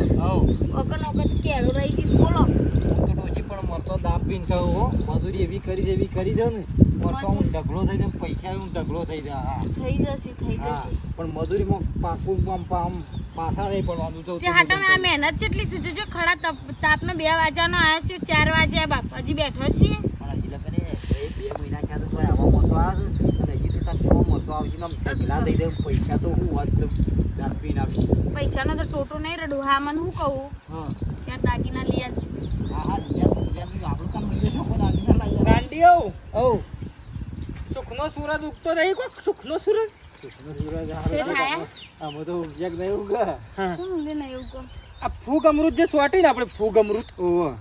વગર વખત કેળું રહી જઈશ બોલો. તો પણ મરતો દાબ પીને ખાઉં હો. મજૂરી એવી કરી છે કરી છે ને. મરતો હું ઢગલો થઈ જાય પૈસા હું ઢગલો થઈ જાય થઈ જશે થઈ જશે. પણ મજૂરીમાં પાકું આમ આમ પાછા નહીં પડવાનું તો આ મહેનત કેટલી છે જોજો ખડા તાપ તાપનો બે વાગ્યાનો આવ્યો છે ચાર વાગ્યા બાપ હજી બેઠો છીએ પણ હજી લગન બે મહિના થયા તો આવા મરચો આવે છે અને હજી તો કેવો મરચો આવશે ને ઢગલા થઈ જાય પૈસા તો હું વાત પૈસાનો તો ટોટો નહીં રડું. હા મને હું કહું? ત્યાં દાગીના લઈ આવજો. ના લાવીએ ગાંડીઓ ઓ સુખનો સૂરજ ઉગતો નહીં કોક? સુખનો સૂરજ? શું ફૂગ અમૃત જે સોટી ને આપણે ફૂગ અમૃત?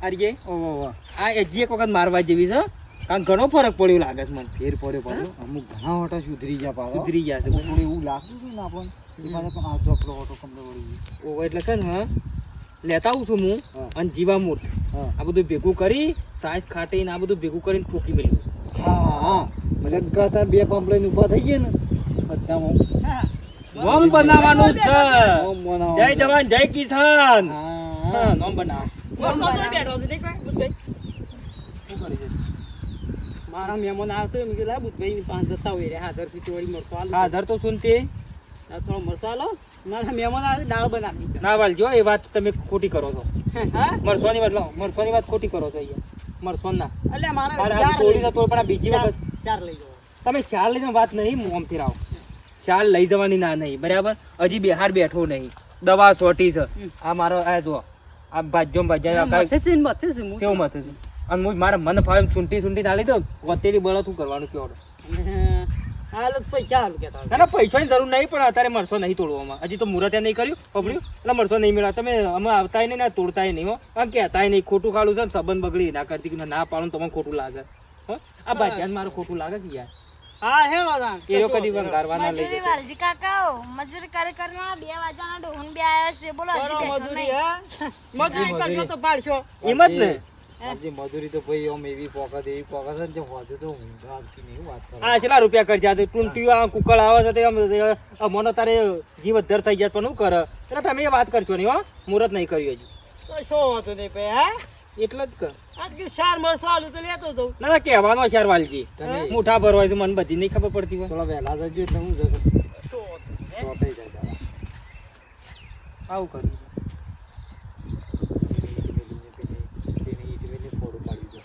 આરીએ ઓહો ઓહો. આ એક વખત મારવા જેવી છે કારણ ઘણો ફરક પડ્યો લાગે છે મને. ફેર પડ્યો પાછો. અમુક ઘણા હોટા સુધરી ગયા પાછો. સુધરી ગયા છે. થોડું એવું લાગતું હતું ને આપણને એ પાછો પણ આ ચોપડો હોટો કમરે વળી ગયો. ઓહો એટલે છે ને હા લેતા આવું છું હું. અને જીવામૂર્ત હા. આ બધું ભેગું કરી સાઈઝ ખાટીને આ બધું ભેગું કરીને ઠોકી મેળવ્યું છે. હા હા. મને કહેતા બે પંપ લઈને ઊભા થઈ ગયા ને. બધામાં નોમ બનાવવાનું છે. જય જવાન જય કિસાન. હા નોમ બનાવ. મારા મહેમાન આવશે એમ કે લા બુધભાઈ પાંચ જતા હોય રે હાજર પીછી વળી મરતો હાજર તો સુનતી થોડો મરચો મારા મહેમાન આવે દાળ બનાવી ના વાલજો એ વાત તમે ખોટી કરો છો. મરસોની વાત લો મરસોની વાત ખોટી કરો છો અહીંયા. ના. એટલે મારે ચાર તોડી પણ બીજી વખત ચાર લઈ જાઓ તમે લઈને વાત નહીં મોમથી રાવ. શાલ લઈ જવાની ના નહીં બરાબર? હજી બિહાર બેઠો નહીં. દવા સોટી છે. આ મારો આ જો આ ભાજ્યો ભાજ્યા કેવું માથે છે. અને હું મારા મને ફાવે ચૂંટી ચૂંટી નાલી દઉં. વતેલી બળો તું કરવાનું કયો હાલ પૈસા હાલ ના પૈસાની જરૂર નહીં પણ અત્યારે મરસો નહીં તોડવામાં. હજી તો મુહૂર્તે નહીં કર્યું પકડ્યું. એટલે મરસો નહીં મળ્યા. તમે અમે આવતાય નહીં ને તોડતાય નહીં હો. કહેતાય નહીં ખોટું ખાડું છે ને સંબંધ બગડી ના કરતી કે ના પાડું તમને ખોટું લાગે. હો આ ભાઈ મારું ખોટું લાગે છે યાર? હા હેલો તાન એ કદી વંગારવાના લઈ મજૂરી મજૂરી કરે કરીને બે વાગ્યાના ડોહન બે આવ્યો છે. બોલો હજી મજૂરી નહીં. હા? મજૂરી કરશો તો પાડશો. એમ જ ને. આપણી મજૂરી તો ભાઈ આમ એવી પોકત એવી પોકત છે જે હોજે તો ઊંઘ આવતી નહીં વાત કરો. આ છેલ્લા રૂપિયા કરજા છે ટૂંટીઓ આ કુકળ આવે છે તે આમ, અ, મને તારે જીવ અધર થઈ જાય પણ શું કરે. એટલે તમે વાત કરશો નહીં હો મુહૂર્ત નહીં કર્યું હજી. તો શું વાંધો નહીં ભાઈ હા? એટલે જ કર. આજ કે મળશો મરસો તો લેતો જઉં. ના ના કહેવાનો છે વાલજી. મુઠા ભરવાય છે મને બધી નહીં ખબર પડતી હોય. થોડા વહેલા જજો એટલે હું જગત. આવું કર્યું પેલી ઈટ વેલી ફોડું પાડી દો.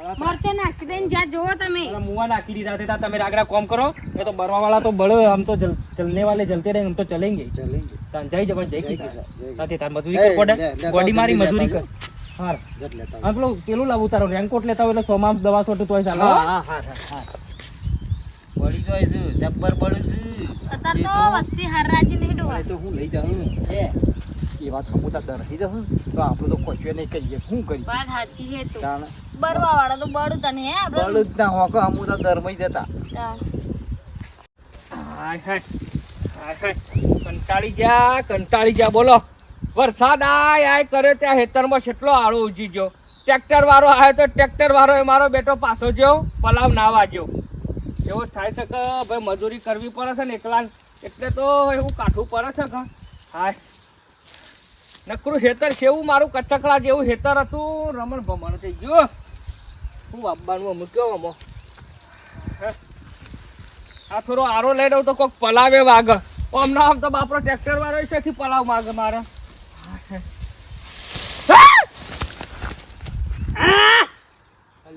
મરચો નાખી દઈને જ્યાં જોવો તમે. મુવા નાખી દીધા હતા તમે રાગડા કોમ કરો. એ તો બરવા વાળા તો બળ આમ તો ચલને વાલે જલતે રહે હમ તો ચલેંગે. ચલેંગે. તાન જઈ જવાન જઈ કિસાન. સાથે તાર મજૂરી કર કોડે લે, મારી મજૂરી કર. હાર. જટ લેતા આ પેલું પેલું લાવું તારો રેનકોટ લેતા હોય એટલે સોમાં દવા સોટું તોય ચાલે. હા હા. હા હા હા બળી જોય છે જબ્બર બળે છે. અતાર તો વસ્તી હરરાજી નહીં ડોવા તો હું લઈ જાઉં. એ એ વાત હમુતા દર રહી જાઉં તો આપણે તો કોઈ નહીં કરીએ. શું કરી વાત સાચી હે તો. બરવા વાળા તો બળું ને હે આપણે હોકો હમુતા દરમાં જતા તાણ. હાય હાય હાય હાય. કંટાળી જા કંટાળી જા બોલો. વરસાદ આય આય કરે ત્યાં હેતરમાં કેટલો આળો ઉજી ગયો. ટ્રેક્ટર વાળો આવે તો ટ્રેક્ટર વાળો એ મારો બેટો પાછો જ્યો પલાવ ના વાજ્યો એવો થાય છે કે ભાઈ મજૂરી કરવી પડે છે ને એકલા એટલે તો એવું કાઠું પડે છે કે હાય. નકરું હેતર સેવું મારું કચકડા જેવું હેતર હતું રમણ ભમણ થઈ ગયું. હું બાબાનું મૂક્યો અમો? આ થોડો આરો લઈ દઉં તો કોક પલાવે વાગ અમને ના આમ તો બાપરો ટ્રેક્ટર વાળો છે પલાવ માગે મારે?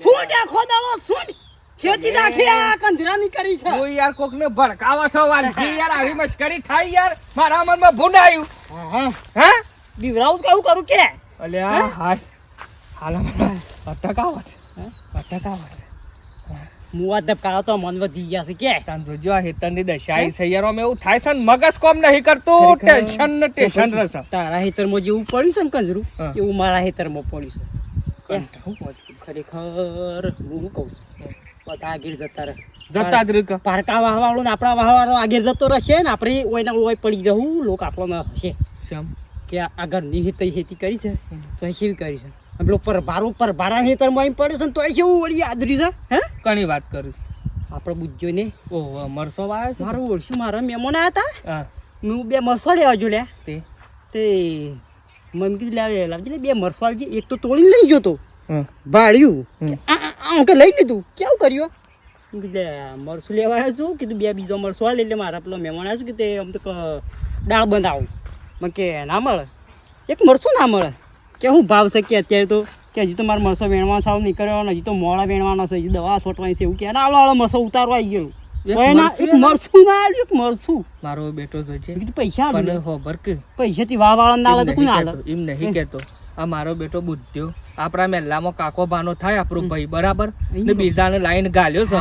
શું છે ખોદાળો શું ખેતી નાખી આ કંજરાની કરી છે? યાર કોક ને ભડકાવા છો વાલજી યાર આવી મશ્કરી થાય યાર. મારા મનમાં ભૂંડ આવ્યું. હા હા? હે કેવું કરું કે? અલે આ હાય. હાલ અટકાવત અટકાવત મુવા ધબકારો તો મન વધી ગયા છે કે. તાન જોજો આ હેતરની દશા આવી છે યાર આમ એવું થાય છે ને મગજ કોમ નહીં કરતું. ટેન્શન ને ટેન્શન રહેશે તારા હેતરમાં જેવું પડ્યું છે ને કંજરું એવું મારા હેતરમાં પડ્યું છે. ખરેખર હું કહું છું. બધા આગળ જતા રહે. જતા જ રીક પારકા વાહવાળો ને આપણા વાહવાળો આગળ જતો રહેશે ને આપણે ઓયના ઓય પડી જવું લોક આપણો ન હશે. કે આગળ નિહિત ખેતી કરી છે તો કરી છે? અને પર ભારા હે તર એમ પડે છે તો એ કેવું વળી આદરી છે હે? કણી વાત કરું. આપણે બુજ્જો ને ઓહો મરસો વાયો છે? મારું ઓળશું મારા મહેમાન આવ્યા હતા? હા. બે મરસો લેવા જો લ્યા તે? તે મમ્મી કીધું લાવે લાવજે બે બે આવજે એક તો તોડીને લઈ ગયો તો. ભાડ્યું. આ કે લઈ લીધું. કેવું કર્યું? મરસું લેવા આવ્યો છું. કીધું બે બીજો મરસું હાલ એટલે મારા પેલો મહેમાન આવ્યો કે તે આમ તો દાળ બંધ આવું મને કે ના મળે. એક મરસું ના મળે. કે શું ભાવ છે કે અત્યારે તો કે હજી તો મારે મરસો વેણવા સાવ નહીં કર્યો હજી તો મોડા વેણવાનો છે હજી દવા છોટવાની છે એવું કે. ના આલો મરસો ઉતારવા આવી ગયેલું. મારો બેટો તો છે. પૈસા વાહ વાળા ના તો એમ નહીં કહેતો આ મારો બેટો બુદ્ધિયો. આપણા મહેલામાં કાકો ભાનો થાય આપણો ભાઈ બરાબર? ને બીજાને લાઈન ગાલ્યો છે.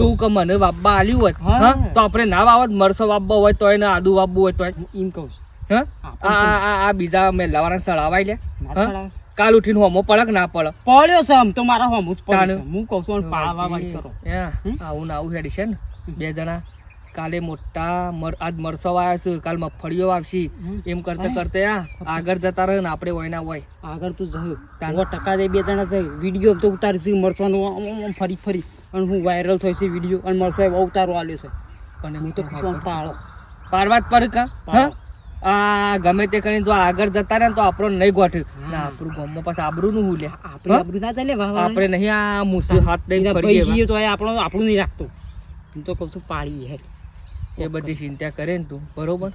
તું કે મને વાપવા આલ્યું હોત હા. તો આપણે ના વાવત મરસો વાપવો હોય તોય ને આદુ વાપવું હોય તોય. એમ કહું આ આ- આ આ બીજા મહેલાવાળાને સળાવાય લે? કાલ ઉઠીને હોમો પડક ના પડે પડ્યો છે આમ તો મારા હોમ જ પડ્યો હું કહું છું પાળવા વાળી કરો. આવું ને આવું હેડી છે ને. બે જણા કાલે મોટા મર આજ મરસો આવ્યા છે કાલ મગફળીઓ આવશે એમ કરતે. કરતે આ આગળ જતા રહે ને આપણે હોય ના હોય. આગળ તો જયું તાનું. ટકા દે બે જણા થઈ વીડિયો તો ઉતારીશું આમ ફરી ફરી. અને હું વાયરલ થઈ છે વીડિયો અને મરસો ઉતારો આવ્યો છે. અને હું તો પાળો. પારવા જ પર કા? હા. આ ગમે તે કરીને જો આગળ જતા રહે તો આપણો નહીં ગોઠ્યું ના આપણું ગામમાં પાછું આબરૂ નું હું લે. આપણે આબરૂ ના ચાલે આપણે નહીં આ મુસી હાથ લઈને ફરી જઈએ તો આપણો આપણું નહીં રાખતો. હું તો કહું છું પાડી હે. એ બધી ચિંતા કરે ને તું બરોબર?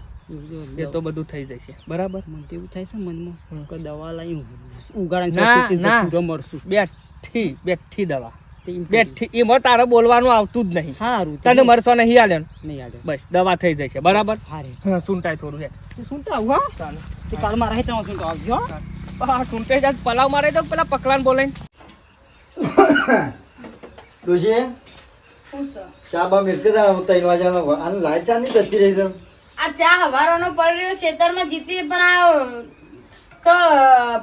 એ તો બધું થઈ જશે. બરાબર? મને એવું થાય છે મનમાં. કે દવા લાવી ઉગાડે. બેઠી બેઠી દવા. બેઠી એમાં તારે બોલવાનું આવતું જ નહીં. સારું તને મરસો નહીં હાલે નહીં હાલે. બસ દવા થઈ જશે. બરાબર? હારે. હા સુંટાય થોડું હે તું શું હા? ચાલો. તે કાલ મારા હેઠળ આવજો તો આવજો હો. હા સુંટે જ પલાવ મારે તો પેલા પકડાન બોલાઈને ડોશી ચા બા મિલકે તારા ત્રણ વાજાનો આને લાઈટ ચા નહીં જતી રહી છે આ ચા હવારોનો પડ્યો ખેતરમાં જીતી પણ આ તો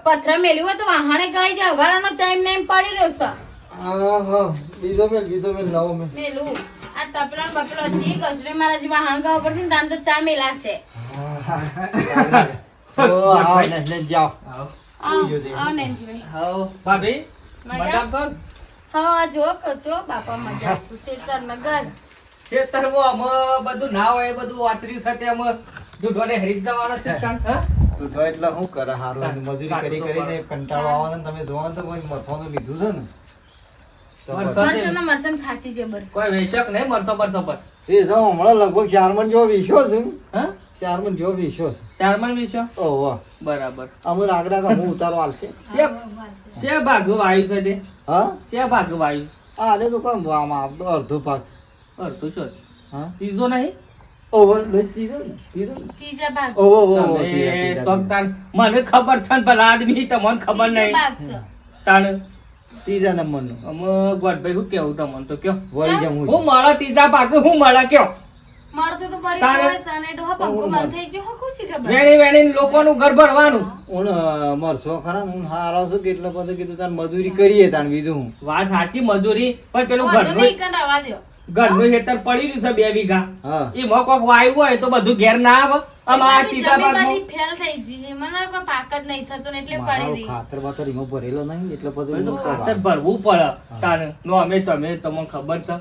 પથરા મેલ્યું હોય તો વાહણે ગઈ જ હવારોનો ચા એમને એમ પડી રહ્યો છે હા હા બીજો મેલ બીજો મેલ નવો મેલ. મેલું આ તપલા બપલો જી કચરે મારા જે વાહણ ગાવ પડશે તાન તો ચા મેલાશે. ઓ હા ને ને જાઓ આવો આવ ઉઈ ગયો આવો. ભાભી મજા? મજા તો હા જો કચો બાપા મજા. ખેતર નગર ખેતરમાં બધું ના હોય બધું વાતર્યું સાથે અમે દૂધવાને હરી જવાનો છે હા? એટલે શું કરે હારું મજૂરી કરી કરીને કંટાળો આવે ને તમે જોવો ને તો કોઈ મરસાનું લીધું છે ને તો મરસાં? પછી- મરસોનો મરસન ખાચી જબર કોઈ વેશક નહીં મરસો બરસો પર. એ જો હમણાં લગભગ હા? ચાર મણ જેવો છે. ચારમણ વેશો ઓહો બરાબર. અમે રાગરા કે હું ઉતારો હાલશે. છે છે ભાગ વાયુ છે તે? હા? છે ભાગ વાયુ? આ આને તો કોણ આમાં આપતો અડધો પાક છે. અડધું છો હા? ત્રીજો નહીં? મને ખબર છે ને પેલા આદમી તમને ખબર નહીં. ભાગ છે. તાણ. ત્રીજા નંબરનો. અમે ગોડભાઈ શું કેવું તમને તો કયો? વળી જમું હું. હું મળે ત્રીજા પાકે હું મળે કયો? મળતું તો પરી તારે- હોય છે અને ડોહા પંખો બંધ થઈ ગયો હા ખુશી ખબર. વેણી વેણી લોકોનું ઘર ભરવાનું. મરસો ખરા હું હારો છું કેટલો બધો કીધું તાર મજૂરી કરીએ તાન બીજું હું. વાત સાચી મજૂરી. પણ પેલું ઘર નહીં ઘરનું હેતર પડી રહ્યું છે બે વીઘા. એ મોકો કોક વાયુ હોય તો બધું ઘેર ના આવે. આમ આ બધી ત્રીજા જમીન ભાગમાં બધી ફેલ થઈ ગઈ મને પાક જ નહીં થતું ને એટલે પડી રહી ખાતર બાતર એમાં ભરેલો નહીં એટલે બધું બધું ખાતર ભરવું પડે. તાને નો અમે તમે તમને ખબર છે.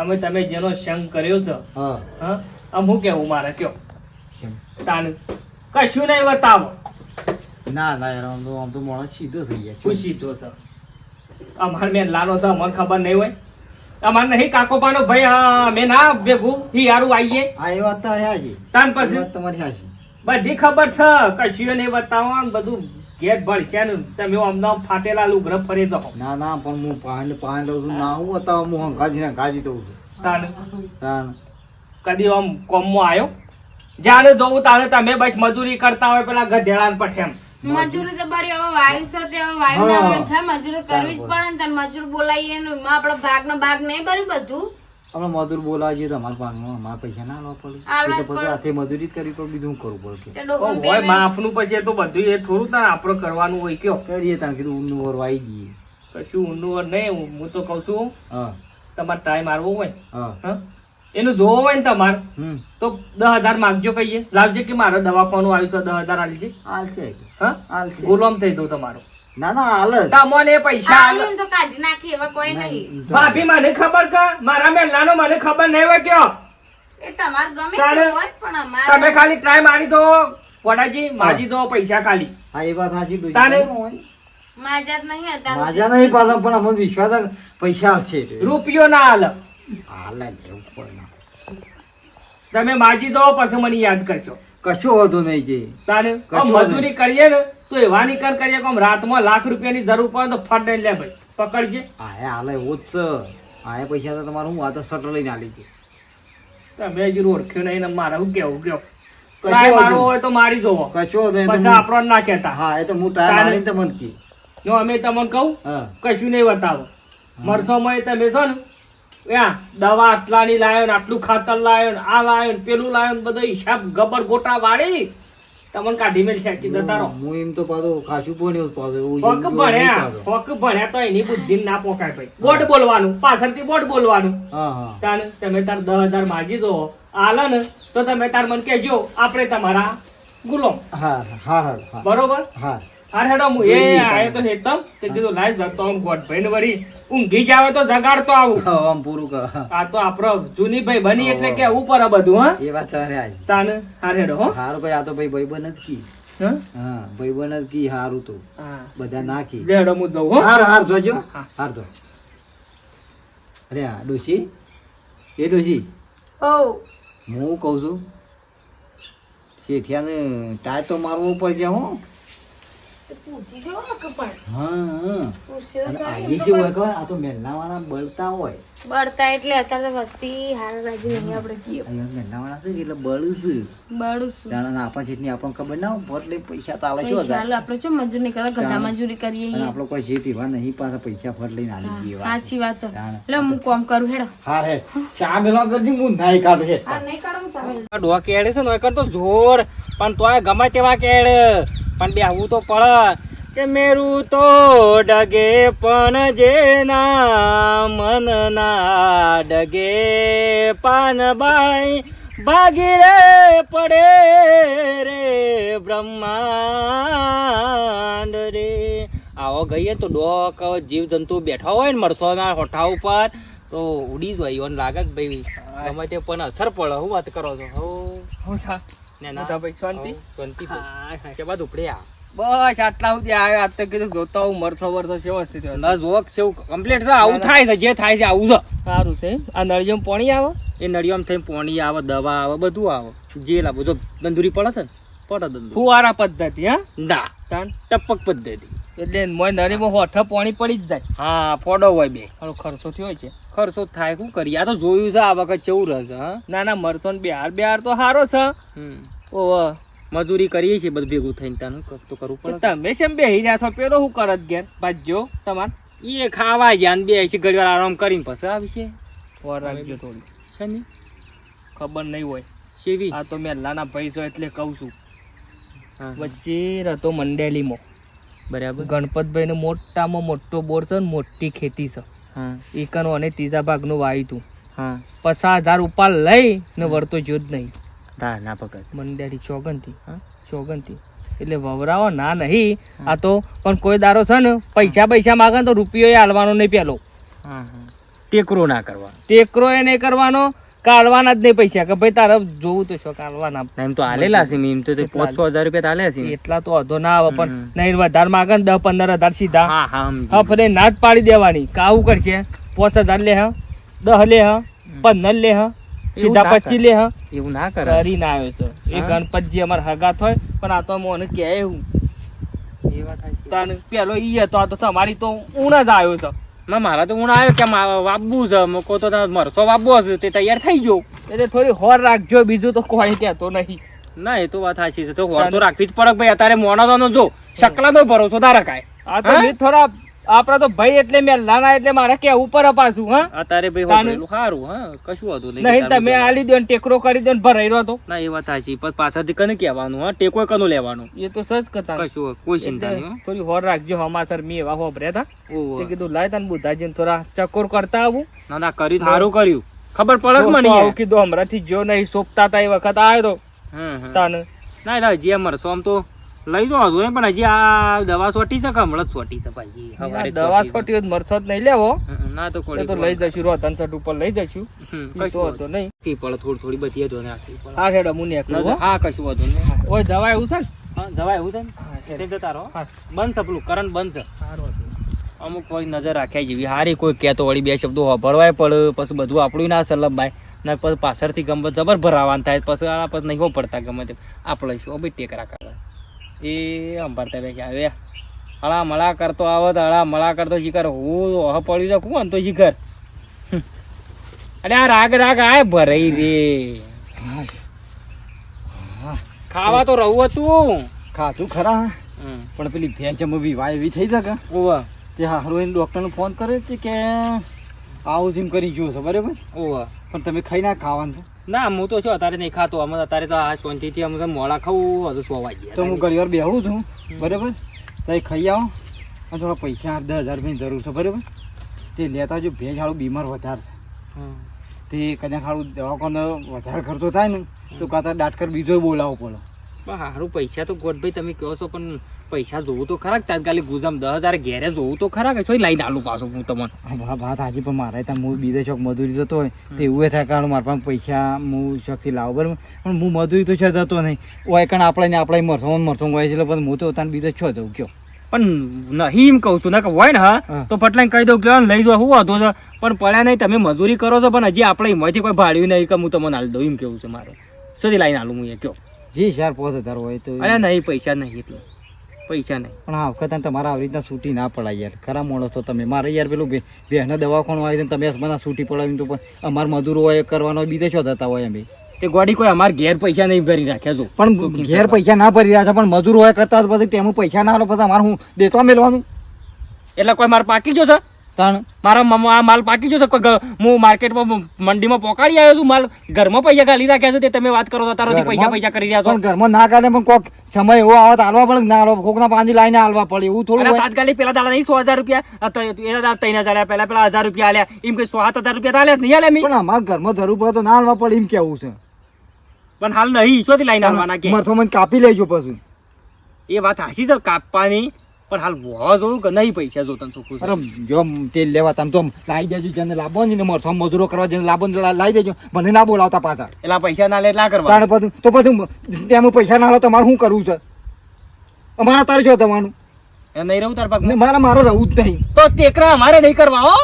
અમે તમે જેનો સંગ કર્યો છે. હા. હા? હું કેવું મારે કયો? તાને કશું નહીં બતાવો. ના ના યાર આમ તો આમ તો માણસ સીધો થઈ જાય તો છે. અમાર મેં લાનો છે અમને ખબર નહીં હોય. અમાર નહીં કાકોપાનો ભાઈ હા, મેં ના ભેગું. હિયારું આવીએ હા એ વાત તો હાજી. તાન પછી? તમારી હાજી. બધી ખબર છે. કશું નહીં બતાવો ને બધું ગેટ ભળશે ને તમે અમદાવાદ ફાટેલા લુગર ફરે જાઓ. ના ના પણ હું પાંડ પાંડ લઉં છું ના હું બતાવ હું હંકાજી ને હંકાજી દઉં છું. તાને. તાન. કદી આમ કોમમાં આવ્યો જાણે જોઉં તાણે તમે બસ મજૂરી કરતા હોય પેલા ગધેડા પઠેમ. મજૂરી તો બરી હવે વાયુ છે તે હવે વાયુ ના હોય થાય મજૂરી કરવી જ પડે ને તને મજૂર બોલાવીએ ને એમાં આપણો ભાગ નો ભાગ નહીં ભરી બધું. આપણે મજૂર બોલાવીએ તો અમારા પાકમાં અમારા પૈસા ના લો પડે. તો પછી હાથે મજૂરી જ કરવી પડે બીજું કરવું પડે હોય માફનું પછી તો બધું એ થોડું તારે આપણે કરવાનું હોય કયો. કરીએ તાન કીધું ઊંડું વર વાઈ જઈએ કશું ઊંડું નહીં હું તો કઉ છું તમારે ટાઈમ મારવો હોય. હા. હા? એનું જોવો હોય ને તમારે તો દસ હજાર માગજો કહીએ. લાવજે કે મારે દવાખાનું આવ્યું છે દસ હજાર આલજે આલશે હા? ગુલામ થઈ જવું તમારો. ના ના હાલ તમને પૈસા આલે. તો કાઢી નાખી એવા કોઈ નહીં. ભાભી મને ખબર કે મારા મેલાનો મને ખબર નહીં હોય કયો. એ તમારે ગમે હોય પણ તમે ખાલી ટ્રાય મારી દો કોટાજી માજી દો પૈસા ખાલી. હા એ વાત સાચી ડોશી. માજા નહીં અત્યારે માજા નહીં પાછા પણ અમને વિશ્વાસ પૈસા છે. રૂપિયો ના હાલ. તમે માજી દો પછી મને યાદ કરજો. કશું હોતું નહીં આમ નહીં. મજૂરી કરીએ ને તો એવા નીકળ કરીએ કે રાતમાં લાખ રૂપિયાની જરૂર પડે તો ફટ લે ભાઈ. પકડજે. હા એ હાલે એવું જ છે. હા પૈસા તો તમારું હું આ તો શટર લઈને આલી છે. તમે હજી ઓળખ્યો નહીં ને મારે હું કેવું કયો? કશો ટ્રાય વાંધો હોય તો મારી જોવો. કશો વાંધો નહીં. એ તો પછી આપણો ના કહેતા. હા એ તો હું ટાઈમ મારીને તમને કી અમે તમને કહું કશું નહીં બતાવો. મરસોમાં તમે છો ને દવા આટલાની લાયો ને આટલું ખાતર લાયો ને આ લાયો ને પેલું લાયો ને બધો હિસાબ ગબર ગોટા વાળી તમને કાઢી મેળ છે જતા તારો. હું એમ તો પાછો ખાસું ભણ્યો પાછો ફોક ભણ્યા નહીં ભણ્યા તો એની બુદ્ધિ ના પોકાય ભાઈ. બોટ બોલવાનું પાછળથી બોટ બોલવાનું. તાન તમે તાર દસ હજાર માગી દો આલે ને તો તમે તાર મને કહેજો આપણે તમારા ગુલામ. હા હા. બરોબર? હા. હાર હેડો હું એ આયો તો હેતમ તે કીધું લાઈ જતો હું ગોટ ભાઈ ને વળી. ઊંઘી જ તો જગાડતો આવું. આમ પૂરું કર. આ તો આપણો જૂની ભાઈ બની એટલે કે ઉપર આ બધું હા? એ વાત તારે આજ. તાન હાર હેડો હો. હારું ભાઈ આ તો ભાઈ ભાઈબંધ જ કી. હા? હા ભાઈબંધ જ કી હારું તો. બધા નાખી. લે હેડો હું જઉં હો. હાર હાર જોજો. હાર જો. અરે આ ડોશી. એ ડોશી. ઓ હું કહું છું શેઠિયાને ટાય તો મારવો પડશે હું. પૂછી જો ને પણ. હા હા. અને તો આજે વાળા આ બળતા હોય. બળતા એટલે અત્યારે તો વસ્તી હાલ રાજી નહીં આપણે કીએ અહીંયા મહેલાવાળા છે એટલે બળ છે? બળું છું. જાણે આપણા શેઠની આપણને ખબર ના હોય એટલે પૈસા શું પૈસા હતા હાલો આપણે શું મજૂર નીકળે ગધા મજૂરી કરીએ અને આપણો કોઈ શેઠ એવા નહીં પાછા પૈસા ફટ લઈને આવી હા, ગઈ વાત સાચી વાત છે. એટલે હું કોમ કરું હેડો. હા હે ચા મેલો કરજી હું નાઈ કાઢું છે હા નહીં કાઢું ચા મેલો આ ડોહા છે ને એકણ તો જોર. પણ તોય ગમે તેવા કેડ પણ બે આવું તો પડે. કે મેરું તો ડગે પણ જેના મનના ડગે પાનબાઈ ભાગી રે પડે રે બ્રહ્માંડ રે. આવો ગઈએ તો ડોક જીવ જંતુ બેઠા હોય ને મરસોના હોઠા ઉપર તો ઉડી જ હોય એવું લાગે ભાઈ ગમે તે પણ અસર પડે. હું વાત કરો છો? હો. હું છા ને ના ભાઈ શાંતિ? શાંતિ. કે બાદ ઉપડ્યા બસ આટલા સુધી આવ્યા. આજ તો કીધું જોતા હું મરસો વરસો સેવો છે ના જોક છે કમ્પ્લીટ છે. આવું થાય છે જે થાય છે આવું છે. સારું છે. આ નળિયમ પાણી આવે? એ નળિયમ થઈને પોણી આવે દવા આવે બધું આવે. જે લાવો જો દંદુરી પડે છે ને પડે દંદુરી ફુવારા પદ્ધતિ હા? ના. તાન? ટપક પદ્ધતિ. એટલે મોય નળીમાં હોઠ પાણી પડી જ જાય. હા પોડો હોય બે. ખર્ચો થયો છે. ખર્ચો થાય શું કરી આ તો જોયું છે આ વખત કેવું રહેશે હા? ના ના મરસો ને બિહાર બિહાર તો સારો છે. ઓહો. મજૂરી કરીએ છીએ બધું ભેગું થઈને તાનું તો કરવું પડે. તમે શેમ બેહી રહ્યા છો પેલો શું કરત ઘેર? ભાજ્યો તમાર. એ ખાવા જાય ને બે છે ઘડી આરામ કરીને પછી આવી છે. વાર રાખજો થોડી. છે ને? ખબર નહીં હોય. શેવી? આ તો મેં લાના ભાઈ છો એટલે કહું છું. હા, વચ્ચે હતો મંડેલીમાં. બરાબર. ગણપતભાઈ નો મોટામાં મોટો બોર છે ને મોટી ખેતી છે. હા. એકનો અને ત્રીજા ભાગનું વાવ્યું હતું. હા. પચાસ હજાર ઉપાડ લઈ ને વળતો જ નહીં. ના ના ભગત મંડેલી ચોગનથી હા? ચોગનથી. એટલે વવરાવો ના નહીં. આ તો પણ કોઈ દારો છે ને પૈસા પૈસા માગે તો રૂપિયો હાલવાનો નહીં પેલો. ટેકરો ના કરવા ટેકરો એ નહીં કરવાનો કાઢવાના જ નહીં પૈસા. કે ભાઈ તારે જોવું તો છો કાઢવાના એમ તો હાલેલા છે એમ તો પાંચસો હજાર રૂપિયા તો છે. એટલા તો અધો ના આવે પણ. નહીં વધારે માગે ને દસ પંદર હજાર સીધા. હા ફરે ના જ પાડી દેવાની. કાવું કરશે? પાંચ હજાર લે હ? દહ લે હ? પંદર લે હ? સીધા પચી લે હ. એવું ના કરે. કરીને આવ્યો છે. એ ગણપતજી અમાર હગા થોય પણ આ તો મને કહે એવું. તાને પેલો ઈ હતો આ તો તમારી તો ઊણ જ આવ્યો છે. ના, મારા તો હું આવ્યો કે વાબુ છે મૂકો તો મરસો વાબુ હશે તે તૈયાર થઈ ગયો. એટલે થોડી હોર રાખજો બીજું તો કોઈ કહેતો નહીં. ના એ તો વાત સાચી છે. તો હોર તો રાખવી જ પડે ભાઈ અત્યારે મોણા તો જો શકલા તો ભરોસો ના રખાય આ તો? થોડા આપડા તો ભાઈ એટલે મેં નાના એટલે મારે કેવું ઉપર અપાશું હા? અત્યારે ભાઈ તાનું? સારું હા? કશું હતું નહીં નહીં તમે આલી દો ને ટેકરો કરી દો ને ભરાઈ રહ્યો તો. ના એ વાત સાચી પણ પાછળથી કને કહેવાનું હા? ટેકો કનો લેવાનું? એ તો સજ કથા. કશું કોઈ ચિંતા નહીં થોડી હોર રાખજો હમાસર મેં એવા હોભર્યા હતા. ઓહો. કીધું લાય તને બુધાજીને થોડા ચકોર કરતા આવું. ના ના કર્યું સારું કર્યું. ખબર પડે મને આવું. કીધું હમણાંથી જો નહીં સોપતા હતા એ વખત આવ્યો તો. હમ, ના તાને. ના જે મરસો આમ તો લઈ દો હતું પણ હજી આ દવા સોટી છે કે હમણાં સોટી છે ભાઈ? હવારે દવા સોટી હોય જ નહીં લેવો. ના તો કોળી તો લઈ જશું રોતન સટ ઉપર લઈ જશું. કશું હતો નહીં. કી પડ થોડી થોડી બધી હતો ને આ પડે. હા હેડો હું. કશું વાંધો નહીં. ઓય દવા એવું છે ને? જવાય એવું છે ને? તે જતા રહો. બંધ છે પેલું કરંટ બંધ છે. અમુક કોઈ નજર રાખ્યા જેવી. હારી કોઈ કહેતો વળી બે શબ્દો ભરવાય પડે પછી બધું આપણું ના સલભાય ને પછી પાછળથી ગમે જબર ભરાવાનું થાય પછી આ પછી નહીં પડતા ગમે તે. આપણે શું બી ટેકરા કરે એ અંભારતા બેસી આવે હળા મળા કરતો આવત હળા મળા કરતો શિખર. હું ઓહ પડ્યું છે કોણ તો શિખર. અરે આ રાગ રાગ આય ભરાઈ રે. ખાવા તો રહું હતું. ખાધું ખરા પણ પેલી ભેંસ મૂવી વાય એવી થઈ શકે ઓવા. તે હારો એને ડૉક્ટરને ફોન કર્યો છે કે આવું જીમ કરી જોશો બરાબર? ઓવા. પણ તમે ખાઈ ના ખાવાનું ના હું તો શું અત્યારે નહીં ખાતો. અમે અત્યારે તો આ શાંતિથી અમે મોડા ખાવું હજુ સો વાગ્યા. તો હું ઘણી વાર બેહું છું. બરાબર? તો ખાઈ આવો. અને થોડા પૈસા આઠ દસ હજાર રૂપિયાની જરૂર છે બરાબર? તે લેતા જો ભેજ હાળું બીમાર વધારે છે. તે કદાચ હાળું દવાખાનો વધારે ખર્ચો થાય ને તો કાતા ડાક્ટર બીજો બોલાવવો પડે પણ હારું પૈસા તો ગોટભાઈ તમે કહો છો પણ પૈસા જોવું તો ખરા તાત્કાલિક ગુજામ દસ હજાર ઘેરે જોવું તો ખરા કે લાઈને આલું પાછું હું તમને? વાત હાજી પણ મારે ત્યાં હું બીજે શોખ મજૂરી જતો હોય તો એવું થાય કારણ મારા પાસે પૈસા હું શોખથી લાવું. બરાબર? પણ હું મજૂરી તો છે જતો નહીં. હોય કારણ આપણે ને આપણે મરસો મરસો હોય છે એટલે પછી હું તો તાને બીજો છો જવું કયો. પણ નહીં એમ કહું છું ને કે હોય ને હા? હા. તો પટલાઈને કહી દઉં કે લઈ જાઓ હું હતો છે. પણ પડ્યા નહીં તમે મજૂરી કરો છો પણ હજી આપણે એમાંથી કોઈ ભાડ્યું નહીં કે હું તમને હાલ દઉં એમ કેવું છે મારે? સુધી લાઈને હાલું હું એ કયો? જે ચાર પાંચ હજાર હોય તો અરે નહીં પૈસા નહીં એટલે. પૈસા નહીં. પણ આ વખત તમારે આવી રીતના છૂટી ના પડાય યાર. ખરા માણસ છો તમે. મારે યાર પેલું બેહના દવાખાનું આવી તમે મને છૂટી પડાવી તો પણ અમારે મજૂરો હોય કરવાનો બીજે છો થતા હોય એમ તે ગોડી કોઈ અમારે ઘેર પૈસા નહીં ભરી રાખ્યા છો પણ ઘેર પૈસા ના ભરી રહ્યા છે પણ મજૂર હોય કરતા પછી તેમાં પૈસા ના આવે પછી અમારે હું દેતો મેળવાનું એટલે કોઈ મારે પાકી ગયો છે? તાણ મારા મમ્મી આ માલ પાકી જશે હું માર્કેટમાં મંડીમાં પોકાડી આવ્યો છું. માલ ઘરમાં પૈસા ગાલી રાખ્યા છે. તે તમે વાત કરો તો તારોથી પૈસા પૈસા કરી રહ્યા છો. પણ ઘરમાં ના કાઢે પણ કોક સમય એવો આવે તો હાલવા પડે ના હાલવા કોકના પાંચી લાઈને હાલવા પડે. એવું થોડું તાત્કાલિક પેલા દાડા નહીં સો હજાર રૂપિયા એના ત્રણ હજાર પેલા પેલા હજાર રૂપિયા આલ્યા. એમ કે સો સાત હજાર રૂપિયા આલ્યા નહીં આલ્યા? પણ અમારા ઘરમાં જરૂર પડે તો ના હાલવા પડે એમ કેવું છે. પણ હાલ નહીં શોથી લાઈને હાલવાના કે? મરથો મને કાપી લેજો પછી. એ વાત હાસી છે કાપવાની. પણ હાલ વહો જોઉં કે નહીં પૈસા જો તને છે. અરે જો તેલ લેવા તમે તો લાવી દેજો જેને લાવવો ને મરથો મજૂરો કરવા જેને લાવવો ને લાવી દેજો. મને ના બોલાવતા પાછા. એટલે પૈસા ના લે એટલા કરવા. તાણે બધું તો બધું તેમાં પૈસા ના હાલો તમારે શું કરવું છે? અમારા તારે જો તમારું નહીં રહું તાર પાક મારા મારે રહું જ નહીં. તો ટેકરા અમારે નહીં કરવા હો?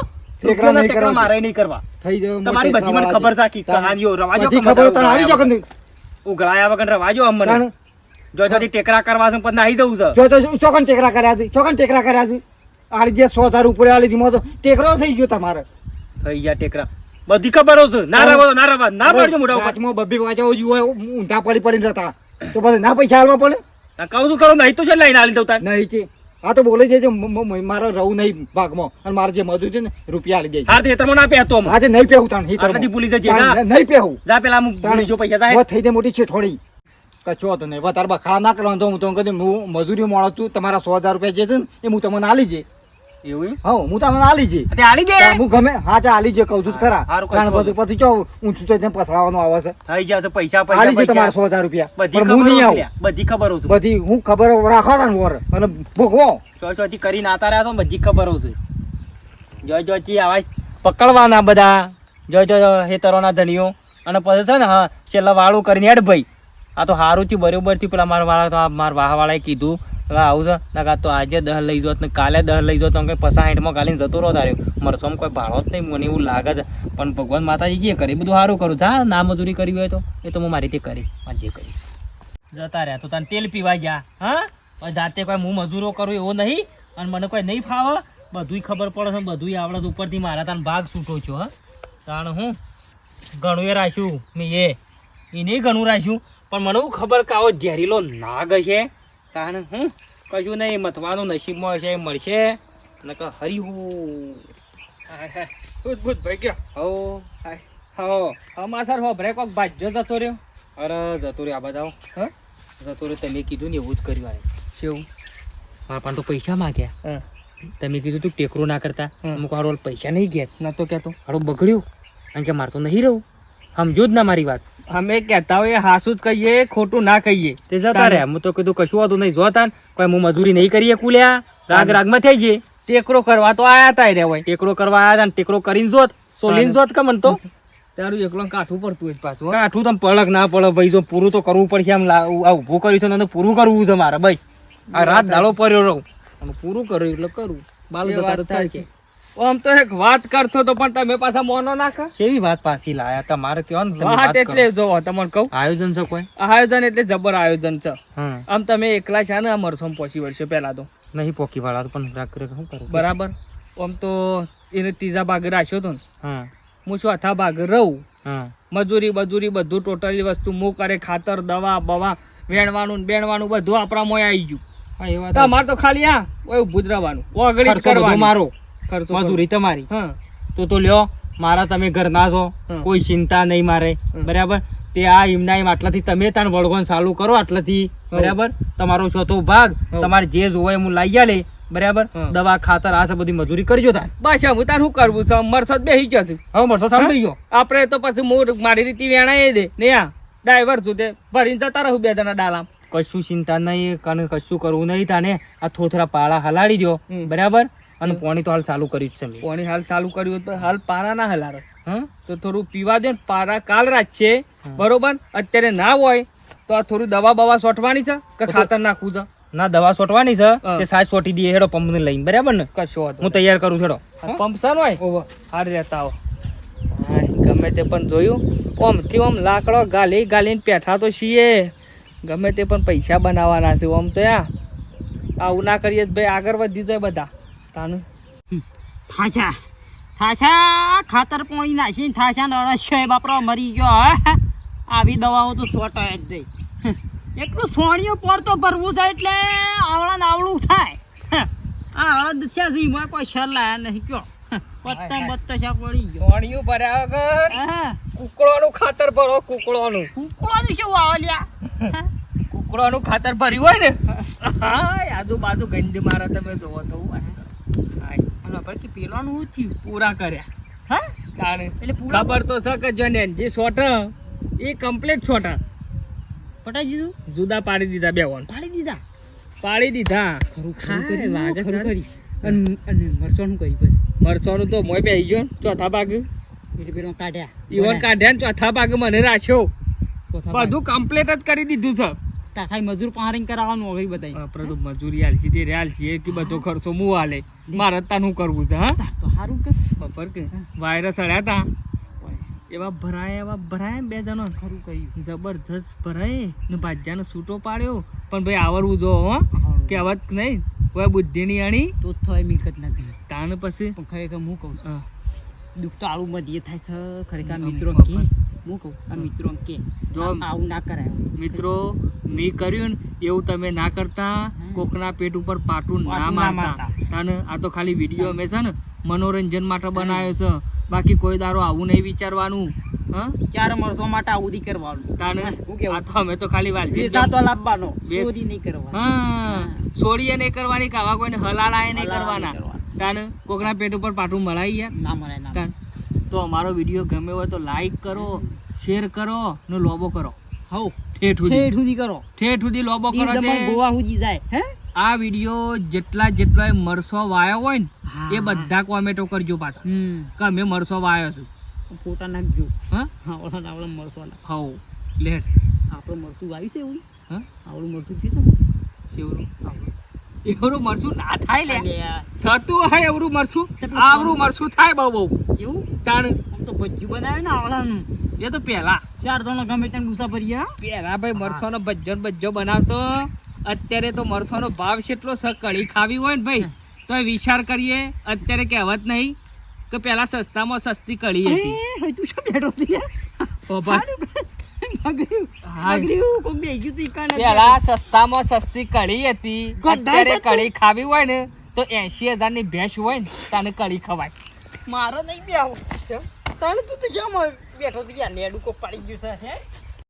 ટેકરા નહીં કરવા. મારે નહીં કરવા. થઈ જાય તમારી બધી મને ખબર છે આખી કહાનીઓ. રવાજો ખબર તો હારી જો ઉઘરાયા વગર રવાજો અમને જો જોથી ટેકરા કરવા છે પણ નાહી જવું છે. જો તો ચોકન ટેકરા કર્યા છે? ચોકન ટેકરા કર્યા છે? આ જે સો હજાર ઉપર આલી હતી તો ટેકરો થઈ ગયો તમારે. થઈ ગયા ટેકરા. બધી ખબર છે ના રવા ના રવા ના પાડજો ઊંધા પડી પડીને જતા તો પછી ના પૈસા હાલમાં પડે? કહું શું કરું નહીં તો છે લઈને આલી દઉં નહીં છે આ તો બોલે છે મારે રહું નહીં ભાગમાં. અને મારે જે મજૂર છે ને રૂપિયા આલી દે હાર તે ના પહેતો. આજે નહીં પહેવું તાણ આટલાથી ભૂલી જજે, નહીં પહેવું જા પેલા હું જો પૈસા થાય. થઈ દે મોટી છે કચો તો નહીં. વધારે બખાડા ના કરવાનું તો હું તો કદી હું મજૂરી મોણો છું તમારા સો હજાર રૂપિયા જે છે ને એ હું તમને આલી જઈ એવું? હા હું તમને આલી જઈ આલી હું ગમે હા ચા આલી કહું છું ખરા. કારણ બધું પછી ચો ઊંચું તો પસરાવાનું આવે છે. થઈ જશે પૈસા આલી છે તમારા સો હજાર રૂપિયા. બધી પણ હું ખબર નહીં આવું. બધી ખબર છું. બધી હું ખબર રાખો ને વર. અને ભોગવો. ચો ચો થી કરીને આતા રહ્યા છો બધી ખબર છું. જો જો આવા પકડવાના બધા. જો જો હેતરોના ધણીઓ. અને પછી છે ને હા છેલ્લા વાળું કરીને હેડ ભાઈ. આ તો હારું થયું, બરોબરથી પેલા મારા વાળા મારા વાહવાળાએ કીધું. હવે આવું છે ના કાં તો આજે દહ લઈ જોત ને કાલે દહ લઈ જોત કંઈ પસા હાઈટમાં ગાલીને જતો રહો તારે. મરસોમાં કોઈ ભાડો જ નહીં, મને એવું લાગે છે. પણ ભગવાન માતાજી જે કરી બધું સારું કરું. જા ના મજૂરી કરવી હોય તો. એ તો હું મારી રીતે કરી, મારે જે કરી. જતા રહ્યા, તો તને તેલ પીવા જા હા? જાતે કોઈ હું મજૂરો કરું એવો નહીં. અને મને કોઈ નહીં ફાવે. બધુંય ખબર પડે છે બધુંય આવડે ઉપરથી મારા તાન ભાગ છૂટો છો હા. તાણ હું ઘણું એ રાખ્યું મેં એ નહીં ઘણું રાખ્યું. પણ મને એવું ખબર કે આવો ઝેરીલો નાગ છે. તાને હું કશું નહીં મથવાનું નસીબમાં હશે મળશે. ને કે હરી હું. ભૂત ભાઈ ગયો. હો. હા હો. સર હો બ્રેક ઓફ ભાજ્યો જતો રહ્યો. અરે જતો રહ્યો આ બધા હા? જતો રહ્યો તમે કીધું ને એવું જ કર્યું આ. શું? મારા પણ તો પૈસા માગ્યા. તમે કીધું તું ટેકરો ના કરતા. અમુક હારો પૈસા નહીં ગયા ના તો કહેતો. હારો બગડ્યું. કારણ કે મારે તો નહીં રહું. સમજો જ ના મારી વાત. અમે કહેતા હોય હાસું જ કહીએ ખોટું ના કહીએ. તે જતા રહ્યા. હું તો કીધું કશું હતું નહીં જોતા કોઈ હું મજૂરી નહીં કરીએ કુલ્યા. રાગ રાગમાં થઈ જઈએ. ટેકરો કરવા તો આયા તા રે હોય. ટેકરો કરવા આયા હતા ટેકરો કરીને જોત. સોલીને જોત કે મન તો. તારું એકલો કાઠું પડતું હોય પાછું. કાઠું તમે પડક ના પડે ભાઈ. જો પૂરું તો કરવું પડશે આમ આ ઊભું કર્યું છે તો પૂરું કરવું છે મારે ભાઈ. આ રાત દાડો પડ્યો રહું. અને પૂરું કર્યું એટલે કરું. બાલ જતા તો સાચી. આમ તો એક વાત કરતો તો પણ તમે પાછા મોનો નાખા. કેવી વાત પાછી લાયા? તમારે ત્યાં વાત એટલે જોવો તમને કહું. આયોજન છે કોઈ? આયોજન એટલે જબર આયોજન છે. આમ તમે એકલા છે ને મરસોમ પહોંચી વળશે પહેલા તો. નહીં પોકી વાળા તો પણ રાગ શું કરું? બરાબર? આમ તો એને ત્રીજા ભાગ રાખ્યો તો ને. હા હું ચોથા ભાગ રહું? હા મજૂરી બજૂરી બધું ટોટલી વસ્તુ હું કરે ખાતર દવા બવા વેણવાનું બેણવાનું બધું આપણા મોય આવી ગયું તમારે તો ખાલી આ ઓય ઊભું જ રહેવાનું. ઓગળી કરવાનું. મારો. મજૂરી તમારી. તો તો લ્યો મારા તમે ઘરના છો કોઈ ચિંતા નહીં મારે. બરાબર? તે આ એમના એમ આટલાથી તમે તાન વળગોન ચાલુ કરો આટલાથી. બરાબર? તમારો ચોથો ભાગ. તમારે જે જોવે હું લઈ આલે. બરાબર. દવા ખાતર આ બધી મજૂરી કરજો તાર. બસ હું તાર શું કરવું છે? મરસદ બેસી ગયો છું. હવે સારું થઈ ગયો. આપણે તો પછી હું મારી રીતે વેણાય દે. ને આ ડ્રાઈવર છું તે ભરીને જતા રહું બે જણા ડાલામ. કશું ચિંતા નહીં કશું કરવું નહીં તાને. આ થોથરા પાળા હલાડી દો બરાબર? અને પાણી તો હાલ ચાલુ કર્યું જ છે મેં. પાણી હાલ ચાલુ કર્યું તો હાલ પારા ના હલારો. હા? તો થોડું પીવા દો ને પારા કાલ રાત છે. બરોબર? અત્યારે ના હોય તો આ થોડું દવા બવા સોટવાની છે કે ખાતર નાખવું છે? ના દવા સોટવાની છે કે સાજ સોટી દઈએ હેડો પંપ ને લઈને. બરાબર ને? કશો હું તૈયાર કરું છેડો પંપ સર હોય હાર રહેતા હો ગમે તે પણ જોયું. ઓમથી ઓમ લાકડો ગાલી ગાલીને પેઠા તો છીએ. ગમે તે પણ પૈસા બનાવવાના છે ઓમ તો યા. આવું ના કરીએ ભાઈ આગળ વધી જાય બધા. તાનું. થાચા થાચા ખાતર પાણી નાખીને થાચા ને અળસ્યો બાપરો મરી ગયો હે આવી દવાઓ તો સોટ જ દઈ એટલું સોણિયું પડતો ભરવું થાય એટલે આવડા આવડું થાય. આ હળદ થયા છે એમાં કોઈ શર લાયા નહીં કયો. પત્તા બત્તા શા પડી ગયો. સોણિયું હા કુકડોનું ખાતર ભરો કુકડોનું કુકડો શું વાવલ્યા? કુકડોનું ખાતર ભર્યું હોય ને? હા આજુબાજુ ગંજ મારા તમે જોવો તો હાય, અને કે પેલાનું થયું પૂરા કર્યા હા એટલે ખબર તો છે કે જો જે શોટ એ કમ્પ્લીટ શોટ પટાઈ દીધું જુદા પાડી દીધા બે વન પાડી દીધા પાડી દીધા ખરું ખરું કરી ખરું અને અને મરચાંનું કરી પછી મરચાનું તો મોય બે ગયો ચોથા ભાગ એટલે પેલો કાઢ્યા ઈવન કાઢ્યા ને ચોથા ભાગ. મને રાખ્યો બધું કમ્પ્લીટ જ કરી દીધું છે. તાખાઈ મજૂર પારિંગ કરાવવાનું હવે બધાય. આપણે તો મજૂરી આલસી તે આલસી એ કે બધો ખર્ચો મુ આલે મારે તાનું કરવું છે હા? તો સારું કે. ખબર કે? વાયરસ અડ્યા તા. એવા ભરાય એવા ભરાય બે જણો. ખરું કહ્યું. જબરજસ્ત ભરાય. ને ભાજ્યાનો છૂટો પાડ્યો. પણ ભાઈ આવડવું જો હો. કહેવત નહીં. કોઈ બુદ્ધિની અણી. તો થાય મિલકત નથી. તાણ પછી? ખરેખર હું કહું દુઃખ તો આળુમાં જે થાય છે ખરેખર મિત્રો. કે. હું કહું આ મિત્રો કે. આવું ના કરાય મિત્રો મેં કર્યું ને એવું તમે ના કરતા કોકના પેટ ઉપર પાટું ના મારતા. તને આ તો ખાલી વીડિયો અમે છે ને મનોરંજન માટે બનાવ્યો છે. બાકી કોઈ દારો આવું નહીં વિચારવાનું. ચાર વર્ષો માટે આવું દી કરવાનું. તાને આ તો અમે તો ખાલી વાલજી બે તો લાવવાનો સોરી નહીં કરવાનો. હા. છોડીએ નહીં કરવાની કે આવા કોઈને હલાલાએ નહીં કરવાના. નહીં કરવાના. તાને કોકના પેટ ઉપર પાટું મળાઈ યાર ના મળે ના તો અમારો વીડિયો ગમે હોય તો લાઈક કરો. શેર કરો ને લોબો કરો. હઉ? ઠેઠ સુધી. કરો. ઠેઠ સુધી લોબો કરો ગોવા સુધી જાય હે? આ વીડિયો જેટલા જેટલા મરસો વાયો હોય ને એ બધા કોમેન્ટો કરજો પાછા. કે અમે મરસો વાયો છું. ફોટા નાખજો. હા? મરસો આવડે ના હવ લેટ આપણે મરસું વાયું છે એવું? હા? આવડું મરસું છે ને એવરું મરસું ના થાય લે. થતું હોય એવરું મરસું આવરું મરસું થાય બહુ બહુ. એવું? કારણ તો ભજ્યું બનાવે ને આવડાનું. એ તો પહેલા. ચાર જણો ગમે તેમ હા? પહેલા ભાઈ મરસોનો ભજ્જો બજ્જો ભજ્જો બનાવતો. અત્યારે તો મરસોનો ભાવ કેટલો છે કઢી ખાવી હોય ને ભાઈ તો વિચાર કરીએ. અત્યારે કહેવત નહીં કે પેલા સસ્તામાં સસ્તી કઢી હતી. તું શું બેઠો છે? ઓ પહેલા સસ્તામાં સસ્તી કઢી હતી. અત્યારે કળી કઢી ખાવી હોય ને તો એસી હજારની ભેંસ હોય ને તને કઢી ખવાય. મારો નહીં બેહો તને તું તો શા બેઠો છે યાર લેડું કોક પાડી ગયું છે હે?